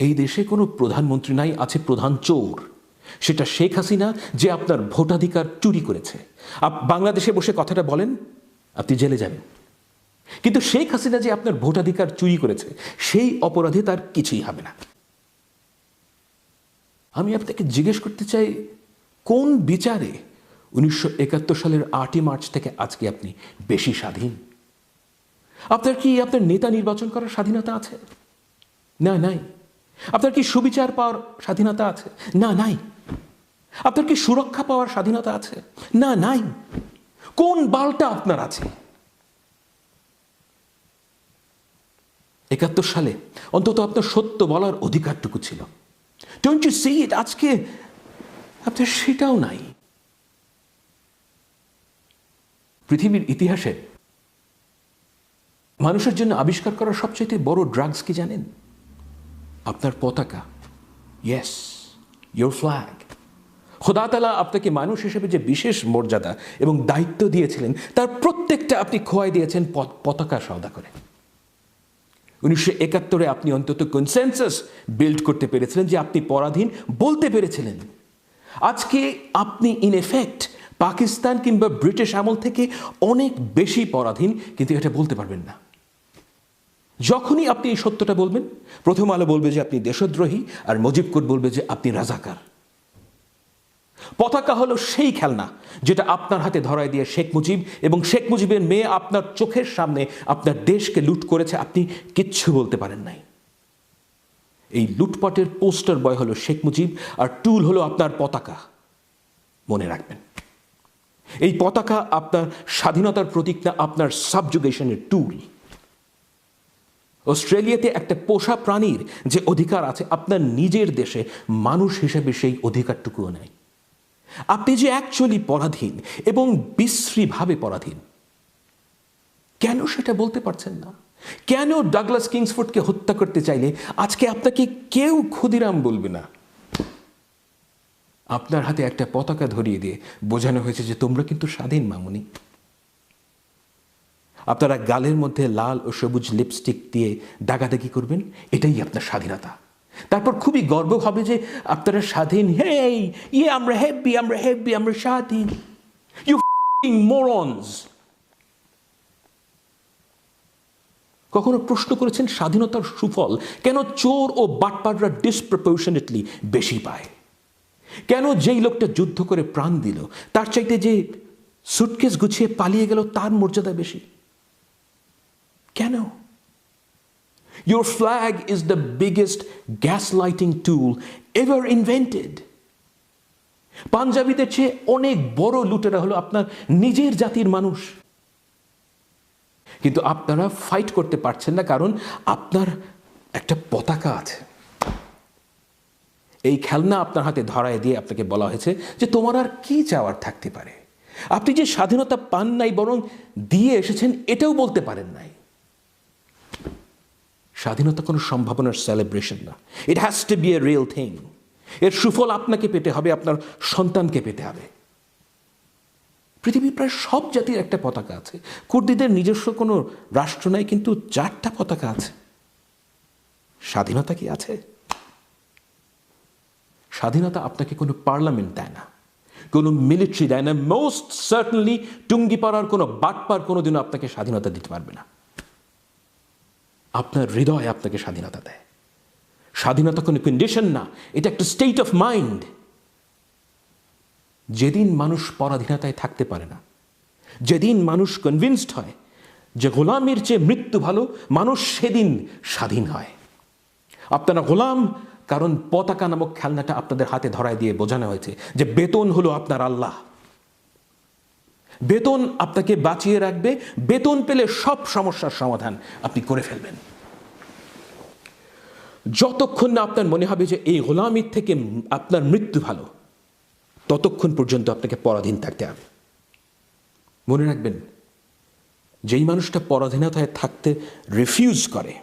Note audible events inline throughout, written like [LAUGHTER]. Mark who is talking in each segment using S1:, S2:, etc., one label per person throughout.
S1: এই দেশে কোনো প্রধানমন্ত্রী নাই, আছে প্রধান চোর। সেটা শেখ হাসিনা যে আপনার ভোটাধিকার চুরি করেছে। আপ- বাংলাদেশে বসে কথাটা বলেন, আপনি জেলে যাবেন কিন্তু শেখ হাসিনা যে আপনার ভোটাধিকার চুরি করেছে, সেই অপরাধে তার কিছুই হবে না। আমি আপনাকে জিজ্ঞেস করতে চাই, কোন বিচারে উনিশশো একাত্তর সালের আটই মার্চ থেকে আজকে আপনি বেশি স্বাধীন? আপনার কি আপনার নেতা নির্বাচন করার স্বাধীনতা আছে? না, নাই। আপনার কি সুবিচার পাওয়ার স্বাধীনতা আছে? না, নাই। আপনার কি সুরক্ষা পাওয়ার স্বাধীনতা আছে? না, নাই। কোন বালটা আপনার আছে? একাত্তর সালে অন্তত আপনার সত্য বলার অধিকারটুকু ছিল। ডোন্ট ইউ সি ইট আজকে আপনার সেটাও নাই। পৃথিবীর ইতিহাসে মানুষের জন্য আবিষ্কার করা সবচেয়ে বড় ড্রাগস কি জানেন? আপনার পতাকা। ইয়েস ইয়োর ফ্ল্যাগ খোদা তালা আপনাকে মানুষ হিসেবে যে বিশেষ মর্যাদা এবং দায়িত্ব দিয়েছিলেন, তার প্রত্যেকটা আপনি খোয়াই দিয়েছেন পতাকা সওদা করে। উনিশশো একাত্তরে আপনি অন্তত কনসেনসাস বিল্ড করতে পেরেছিলেন যে আপনি পরাধীন বলতে পেরেছিলেন। আজকে আপনি ইন এফেক্ট পাকিস্তান কিংবা ব্রিটিশ আমল থেকে অনেক বেশি পরাধীন, কিন্তু এটা বলতে পারবেন না। যখনই আপনি এই সত্যটা বলবেন, প্রথম আলো বলবে যে আপনি দেশদ্রোহী আর মজিব কোট বলবে যে আপনি রাজাকার। পতাকা হলো সেই খেলনা যেটা আপনার হাতে ধরায় দিয়ে শেখ মুজিব এবং শেখ মুজিবের মেয়ে আপনার চোখের সামনে আপনার দেশকে লুট করেছে, আপনি কিচ্ছু বলতে পারেন নাই। এই লুটপাটের পোস্টার বয় হলো শেখ মুজিব আর টুল হলো আপনার পতাকা। মনে রাখবেন। এই পতাকা আপনার স্বাধীনতার প্রতীক না, আপনার সাবজুগেশনের টুল। অস্ট্রেলিয়াতে একটা পোষা প্রাণীর যে অধিকার আছে আপনার নিজের দেশে, মানুষ হিসেবে সেই অধিকারটুকুও নেই। আপনি যে অ্যাকচুয়ালি পরাধীন এবং বিশ্রীভাবে পরাধীন, কেন সেটা বলতে পারছেন না? কেন ডাগলাস কিংসফোর্ডকে হত্যা করতে চাইলে আজকে আপনাকে কেউ ক্ষুদিরাম বলবে না? আপনার হাতে একটা পতাকা ধরিয়ে দিয়ে বোঝানো হয়েছে যে তোমরা কিন্তু স্বাধীন, মামুনি। আপনারা গালের মধ্যে লাল ও সবুজ লিপস্টিক দিয়ে দাগাদাগি করবেন? এটাই আপনার স্বাধীনতা। তারপর খুবই গর্ব হবে যে আপনারা স্বাধীন। হেই ইয়ে আমরা হ্যাপি আমরা হ্যাপি আমরা স্বাধীন। ইউ মোরনস কখনো প্রশ্ন করেছেন স্বাধীনতার সুফল কেন চোর ও বাটপাররা ডিসপ্রপোর্শনেটলি বেশি পায়? কেন যেই লোকটা যুদ্ধ করে প্রাণ দিল, তার চাইতে যে সুটকেস গুছিয়ে পালিয়ে গেল, তার মর্যাদা বেশি? কেন Your flag is the biggest gaslighting tool ever invented. পাঞ্জাবিদের চেয়ে অনেক বড় লুটেরা হলো আপনার নিজের জাতির মানুষ। কিন্তু আপনারা ফাইট করতে পারছেন না কারণ আপনার একটা পতাকা আছে। এই খেলনা আপনার হাতে ধরায় দিয়ে আপনাকে বলা হয়েছে যে তোমার আর কি চাওয়ার থাকতে পারে। আপনি যে স্বাধীনতা পান নাই বরং দিয়ে এসেছেন এটাও বলতে পারেন নাই। স্বাধীনতা কোনো সম্ভাবনার সেলিব্রেশন না। It has to be a real thing এর সুফল আপনাকে পেতে হবে, আপনার সন্তানকে পেতে হবে। পৃথিবীর প্রায় সব জাতির একটা পতাকা আছে। কুর্দিদের নিজস্ব কোনো রাষ্ট্র নাই, কিন্তু চারটা পতাকা আছে। স্বাধীনতা কি আছে? স্বাধীনতা আপনাকে কোনো পার্লামেন্ট দেয় না। কোনো মিলিটারি দেয় না। মোস্ট সার্টনলি টুঙ্গিপাড়ার কোনো বাটপার কোনোদিনও আপনাকে স্বাধীনতা দিতে পারবে না। আপনার হৃদয় আপনাকে স্বাধীনতা দেয়। স্বাধীনতা কোনো কন্ডিশন না, এটা একটা স্টেট অফ মাইন্ড যেদিন মানুষ পরাধীনতায় থাকতে পারে না, যেদিন মানুষ কনভিন্সড হয় যে গোলামের চেয়ে মৃত্যু ভালো, মানুষ সেদিন স্বাধীন হয়। আপনারা গোলাম, কারণ পতাকা নামক খেলনাটা আপনাদের হাতে ধরায় দিয়ে বোঝানো হয়েছে যে বেতন হলো আপনার আল্লাহ। বেতন আপনাকে বাঁচিয়ে রাখবে। বেতন পেলে সব সমস্যার সমাধান আপনি করে ফেলবেন। যতক্ষণ না আপনার মনে হবে যে এই গোলামির থেকে আপনার মৃত্যু ভালো, ততক্ষণ পর্যন্ত আপনাকে পরাধীন থাকতে হবে। মনে রাখবেন, যেই মানুষটা পরাধীনতায় থাকতে রিফিউজ করে,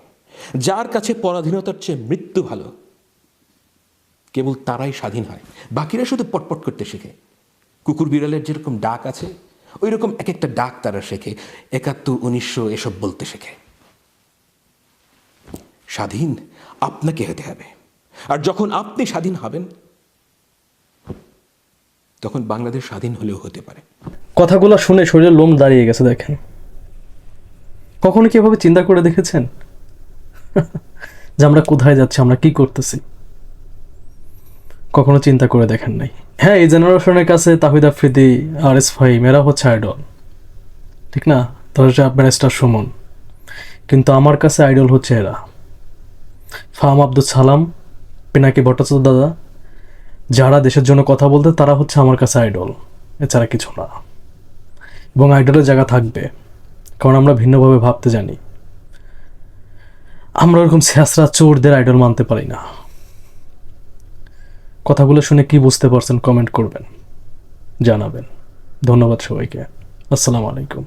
S1: যার কাছে পরাধীনতার চেয়ে মৃত্যু ভালো, কেবল তারাই স্বাধীন হয়। বাকিরা শুধু পটপট করতে শেখে। কুকুর বিড়ালের যেরকম ডাক আছে ওই রকম এক একটা ডাক তারা শেখে। একাত্তর, উনিশশো এসব বলতে শেখে। স্বাধীন আপনাকে হতে হবে। আর যখন আপনি স্বাধীন হবেন, তখন বাংলাদেশ স্বাধীন হলেও হতে পারে।
S2: কথাগুলো শুনে শরীরে লোম দাঁড়িয়ে গেছে, দেখেন। কখনো কি এভাবে চিন্তা করে দেখেছেন? [LAUGHS] যে আমরা কোথায় যাচ্ছি, আমরা কি করতেছি? কখনো চিন্তা করে দেখেন নাই। হ্যাঁ এই জেনারেশনের কাছে তাহিদ আফ্রিদি আর এস ফাহিম এরা হচ্ছে আইডল। ঠিক না? ধরে ব্যারিস্টার সুমন। কিন্তু আমার কাছে আইডল হচ্ছে এরা। ফাহাম আব্দুল সালাম, পিনাকি ভট্টাচার্য দাদা, যারা দেশের জন্য কথা বলতে, তারা হচ্ছে আমার কাছে আইডল। এছাড়া কিছু না। এবং আইডলের জায়গা থাকবে। কারণ আমরা ভিন্নভাবে ভাবতে জানি। আমরা ওরকম শেষরা চোরদের আইডল মানতে পারি না। কথাগুলো শুনে কি বুঝতে পারছেন কমেন্ট করবেন জানাবেন। ধন্যবাদ সবাইকে। আসসালামু আলাইকুম।